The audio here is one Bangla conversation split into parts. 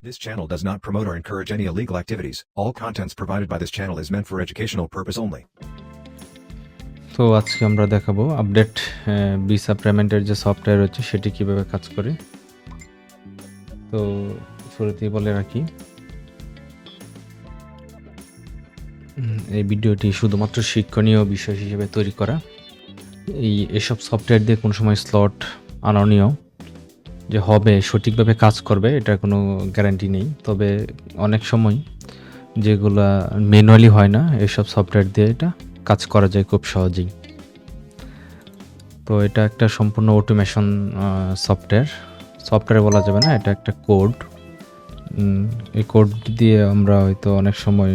This channel does not promote or encourage any illegal activities. All contents provided by this channel is meant for educational purpose only. তো আজকে আমরা দেখাবো আপডেট ভিসা পেমেন্টের যে সফটওয়্যার রয়েছে সেটি কীভাবে কাজ করে তো শুরুতেই বলে রাখি এই ভিডিওটি শুধুমাত্র শিক্ষণীয় বিষয় হিসেবে তৈরি করা এই এসব সফটওয়্যার দিয়ে কোনো সময় স্লট আননীয় যে হবে, সঠিকভাবে কাজ করবে এটা কোনো গ্যারান্টি নেই। তবে অনেক সময় যেগুলা ম্যানুয়ালি হয় না, এসব সফটওয়্যার দিয়ে এটা কাজ করা যায় খুব সহজেই। তো এটা একটা সম্পূর্ণ অটোমেশন সফটওয়্যার সফটওয়্যার বলা যাবে না, এটা একটা কোড এই কোড দিয়ে আমরা হয়তো অনেক সময়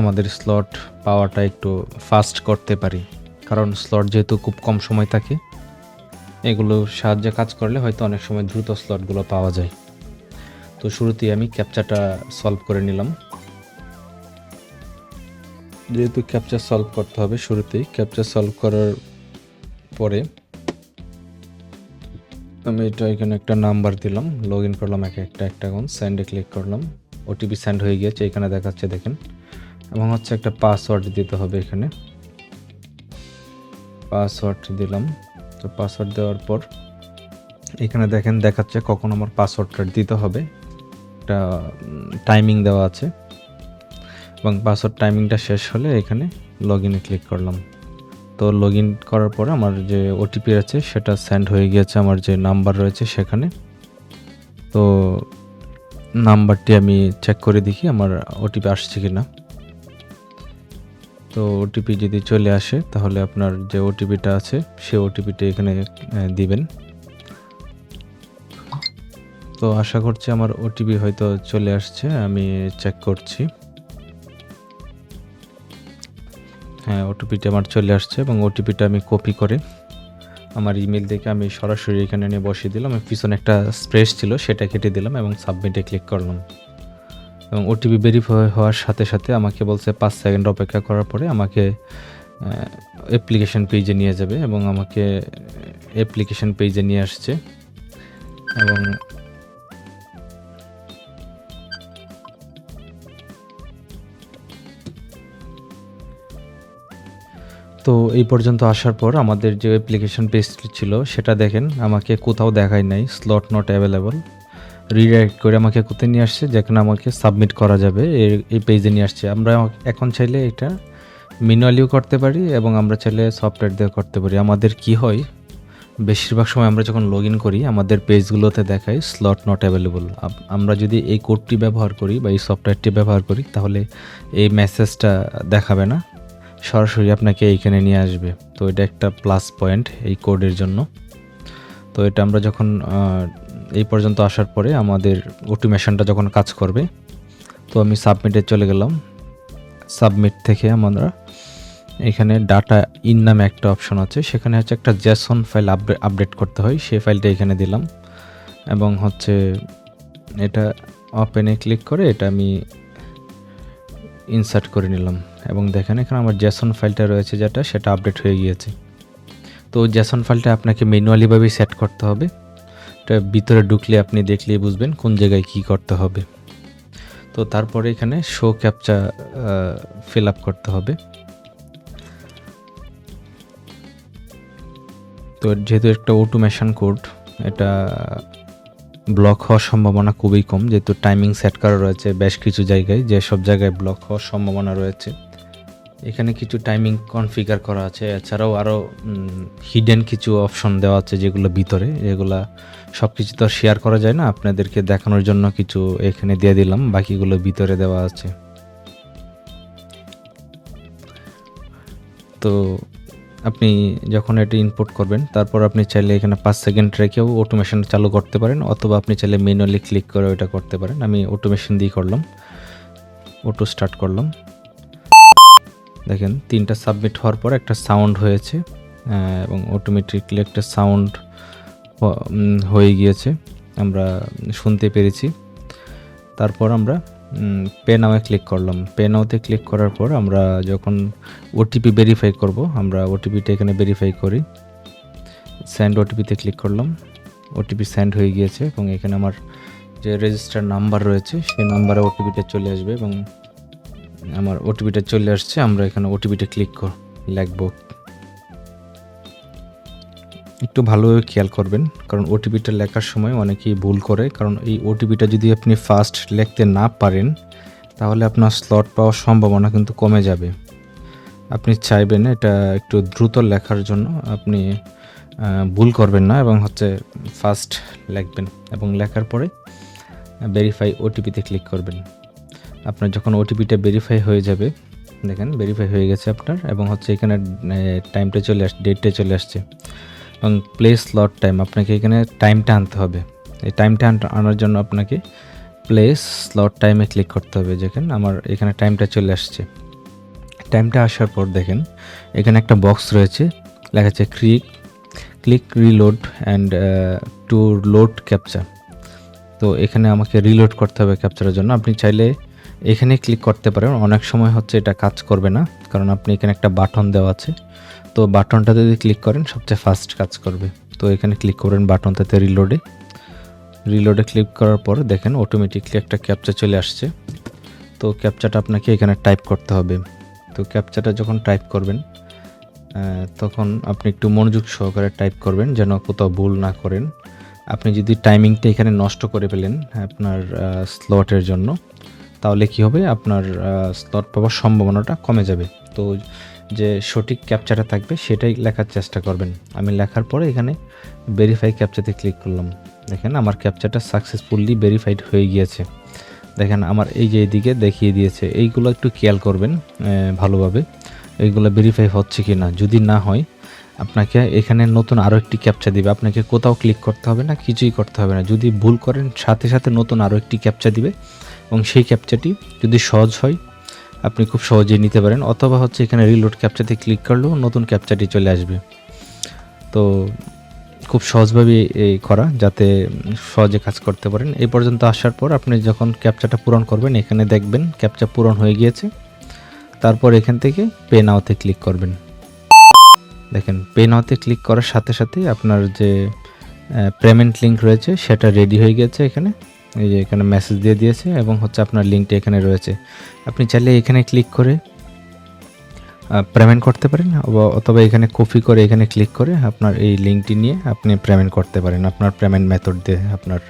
আমাদের স্লট পাওয়াটা একটু ফাস্ট করতে পারি। কারণ স্লট যেহেতু খুব কম সময় থাকে এগুলো সাহায্যে কাজ করলে হয়তো অনেক সময় দ্রুত স্লটগুলো পাওয়া যায়। তো শুরুতেই আমি ক্যাপচাটা সলভ করে নিলাম। যেহেতু ক্যাপচার সলভ করতে হবে শুরুতেই ক্যাপচার সলভ করার পরে আমি এটা এখানে একটা নাম্বার দিলাম লগ ইন করলাম এক একটা একটা অ্যাকাউন্ট সেন্ডে ক্লিক করলাম। ওটিপি স্যান্ড হয়ে গিয়েছে, এখানে দেখাচ্ছে দেখেন। এবং হচ্ছে একটা পাসওয়ার্ড দিতে হবে এখানে। পাসওয়ার্ড দিলাম। তো পাসওয়ার্ড দেওয়ার পর, এখানে দেখেন দেখাচ্ছে কখন আমার পাসওয়ার্ডটা দিতে হবে। একটা টাইমিং দেওয়া আছে। এবং পাসওয়ার্ড টাইমিংটা শেষ হলে এখানে লগ ইনে ক্লিক করলাম। তো লগ ইন করার পরে আমার যে ওটিপি আছে, সেটা সেন্ড হয়ে গিয়েছে। আমার যে নাম্বার রয়েছে সেখানে। তো নাম্বারটি আমি চেক করে দেখি, আমার ওটিপি আসছে কি না তো ওটিপি যদি চলে আসে, তাহলে আপনার যে ওটিপিটা আছে, সে ওটিপিটা এখানে দিবেন। তো আশা করছি আমার ওটিপি হয়তো চলে আসছে, আমি চেক করছি। হ্যাঁ ওটিপিটা আমার চলে আসছে এবং ওটিপিটা আমি কপি করে, আমার ইমেল থেকে আমি সরাসরি এখানে নিয়ে বসিয়ে দিলাম। পিছনে একটা স্প্রেস ছিল, সেটা কেটে দিলাম এবং সাবমিটে ক্লিক করলাম। এবং ওটিপি ভেরিফাই হওয়ার সাথে সাথে আমাকে বলছে পাঁচ সেকেন্ড অপেক্ষা করার পরে আমাকে অ্যাপ্লিকেশন পেজে নিয়ে যাবে এবং আমাকে অ্যাপ্লিকেশন পেজে নিয়ে আসছে। এবং তো এই পর্যন্ত আসার পর আমাদের যে অ্যাপ্লিকেশন পেজ ছিল, সেটা দেখেন, আমাকে কোথাও দেখায় নাই স্লট নট অ্যাভেলেবল রিডাইরেক্ট করে আমাকে কোথায় নিয়ে আসছে? যেখানে আমাকে সাবমিট করা যাবে এই পেজে নিয়ে আসছে। আমরা এখন চাইলে এটা ম্যানুয়ালিও করতে পারি এবং আমরা চাইলে সফটওয়্যার দিয়ে করতে পারি। আমাদের কি হয়, বেশিরভাগ সময় আমরা যখন লগ ইন করি, আমাদের পেজগুলোতে দেখায় স্লট নট অ্যাভেলেবল আমরা যদি এই কোডটি ব্যবহার করি বা এই সফটওয়্যারটি ব্যবহার করি, তাহলে এই মেসেজটা দেখাবে না। সরাসরি আপনাকে এইখানে নিয়ে আসবে। তো এটা একটা প্লাস পয়েন্ট এই কোডের জন্য। তো এটা আমরা যখন এই পর্যন্ত আসার পরে আমাদের অটোমেশনটা যখন কাজ করবে, তো আমি সাবমিটে চলে গেলাম। সাবমিট থেকে আমরা এখানে ডাটা ইন নামে একটা অপশন আছে, সেখানে হচ্ছে একটা জেসন ফাইল আপডেট করতে হয়, সেই ফাইলটা এখানে দিলাম। এবং হচ্ছে এটা ওপেনে ক্লিক করে এটা আমি ইনসার্ট করে নিলাম। এবং দেখেন এখানে আমার জেসন ফাইলটা রয়েছে যেটা, সেটা আপডেট হয়ে গিয়েছে। তো জেসন ফাইলটা আপনাকে ম্যানুয়ালিভাবে সেট করতে হবে। এটা ভিতরে ঢুকলে আপনি দেখলেই বুঝবেন কোন জায়গায় কি করতে হবে। তো তারপরে এখানে শো ক্যাপচা ফিল আপ করতে হবে। তো যেহেতু একটা অটোমেশন কোড এটা ব্লক হওয়ার সম্ভাবনা খুবই কম, যেহেতু টাইমিং সেট করা রয়েছে বেশ কিছু জায়গায় যেসব জায়গায় ব্লক হওয়ার সম্ভাবনা রয়েছে। এখানে কিছু টাইমিং কনফিগার করা আছে। এছাড়াও আরও হিডেন কিছু অপশন দেওয়া আছে যেগুলো ভিতরে। যেগুলা সব কিছু তো শেয়ার করা যায় না। আপনাদেরকে দেখানোর জন্য কিছু এখানে দিয়ে দিলাম। বাকিগুলো ভিতরে দেওয়া আছে। তো আপনি যখন এটি ইনপুট করবেন, তারপর আপনি চাইলে এখানে পাঁচ সেকেন্ড রেখেও অটোমেশন চালু করতে পারেন, অথবা আপনি চাইলে ম্যানুয়ালি ক্লিক করে ওটা করতে পারেন। আমি অটোমেশন দিয়ে করলাম। অটো স্টার্ট করলাম। দেখেন, তিনটা সাবমিট হওয়ার পর একটা সাউন্ড হয়েছে এবং অটোমেটিকলি একটা সাউন্ড হয়ে গিয়েছে, আমরা শুনতে পেরেছি। তারপর আমরা পে নামে ক্লিক করলাম। পে নাওতে ক্লিক করার পর আমরা যখন ওটিপি ভেরিফাই করব, আমরা ওটিপিটা এখানে ভেরিফাই করি। সেন্ড ওটিপিতে ক্লিক করলাম। ওটিপি সেন্ড হয়ে গিয়েছে, এবং এখানে আমার যে রেজিস্টার নাম্বার রয়েছে, সেই নাম্বারে ওটিপিটা চলে আসবে, এবং আমার ওটিপিটা চলে আসছে, আমরা এখানে ওটিপিটা ক্লিক কর, লিখব। একটু ভালোভাবে খেয়াল করবেন, কারণ ওটিপিটা লেখার সময় অনেকেই ভুল করে, কারণ এই ওটিপিটা যদি আপনি ফাস্ট লিখতে না পারেন, তাহলে আপনার স্লট পাওয়ার সম্ভাবনা কিন্তু কমে যাবে। আপনি চাইবেন এটা একটু দ্রুত লেখার জন্য, আপনি ভুল করবেন না এবং হচ্ছে ফাস্ট লিখবেন এবং লেখার পরে ভেরিফাই ওটিপিতে ক্লিক করবেন। আপনার যখন ওটিপিটা ভেরিফাই হয়ে যাবে, দেখেন ভেরিফাই হয়ে গেছে আপনার এবং হচ্ছে এখানে টাইমটা চলে আসছে ডেটটা চলে আসছে। এবং প্লে স্লট টাইম আপনাকে এখানে টাইমটা আনতে হবে। এই টাইমটা আনার জন্য আপনাকে প্লেস স্লট টাইমে ক্লিক করতে হবে। যেখানে আমার এখানে টাইমটা চলে আসছে। টাইমটা আসার পর দেখেন, এখানে একটা বক্স রয়েছে, লেখা আছে click click reload and to load captcha তো এখানে আমাকে রিলোড করতে হবে ক্যাপচারের জন্য। আপনি চাইলে এখানে ক্লিক করতে পারেন। অনেক সময় হচ্ছে এটা কাজ করবে না, কারণ আপনি এখানে একটা বাটন দেওয়া আছে। তো বাটনটা যদি ক্লিক করেন, সবচেয়ে ফাস্ট কাজ করবে। তো এখানে ক্লিক করবেন বাটনটাতে রিলোডে রিলোডে ক্লিক করার পর দেখেন অটোমেটিকলি একটা ক্যাপচা চলে আসছে। তো ক্যাপচাটা আপনাকে এখানে টাইপ করতে হবে। তো ক্যাপচাটা যখন টাইপ করবেন তখন আপনি একটু মনোযোগ সহকারে টাইপ করবেন, যেন কোথাও ভুল না করেন। আপনি যদি টাইমিংটা এখানে নষ্ট করে ফেলেন আপনার স্লটের জন্য তাহলে কি হবে? আপনার স্লট পাওয়ার সম্ভাবনাটা কমে যাবে। তো যে সঠিক ক্যাপচাটা থাকবে, সেটাই লেখার চেষ্টা করবেন। আমি লেখার পরে এখানে ভেরিফাই ক্যাপচাতে ক্লিক করলাম। দেখেন আমার ক্যাপচাটা সাকসেসফুলি ভেরিফাইড হয়ে গিয়েছে। দেখেন আমার এই যে এইদিকে দেখিয়ে দিয়েছে, এইগুলো একটু খেয়াল করবেন ভালোভাবে। এইগুলো ভেরিফাই হচ্ছে কি না যদি না হয়, আপনাকে এখানে নতুন আরও একটি ক্যাপচা দিবে। আপনাকে কোথাও ক্লিক করতে হবে না, কিছুই করতে হবে না। যদি ভুল করেন, সাথে সাথে নতুন আরও একটি ক্যাপচা দিবে। এবং সেই ক্যাপচাটি যদি সহজ হয়, আপনি খুব সহজেই নিতে পারেন। অথবা হচ্ছে এখানে রিলোড ক্যাপচাতে ক্লিক করলেও নতুন ক্যাপচাটি চলে আসবে। তো খুব সহজভাবে এই করা, যাতে সহজে কাজ করতে পারেন। এই পর্যন্ত আসার পর আপনি যখন ক্যাপচাটা পূরণ করবেন, এখানে দেখবেন ক্যাপচা পূরণ হয়ে গিয়েছে। তারপর এখান থেকে পে নাওতে ক্লিক করবেন। দেখেন পে নাওতে ক্লিক করার সাথে সাথে আপনার যে পেমেন্ট লিঙ্ক রয়েছে, সেটা রেডি হয়ে গেছে এখানে। এই যে এখানে মেসেজ দিয়ে দিয়েছে এবং হচ্ছে আপনার লিঙ্কটি এখানে রয়েছে। আপনি চাইলে এখানে ক্লিক করে পেমেন্ট করতে পারেন অথবা এখানে কপি করে এখানে ক্লিক করে আপনার এই লিঙ্কটি নিয়ে আপনি পেমেন্ট করতে পারেন আপনার পেমেন্ট মেথড দিয়ে, আপনার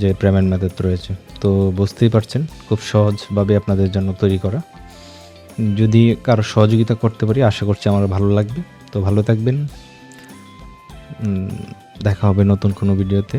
যে পেমেন্ট মেথড রয়েছে। তো বুঝতেই পারছেন, খুব সহজভাবে আপনাদের জন্য তৈরি করা। যদি কারও সহযোগিতা করতে পারি, আশা করছি আমার ভালো লাগবে। তো ভালো থাকবেন। দেখা হবে নতুন কোনো ভিডিওতে।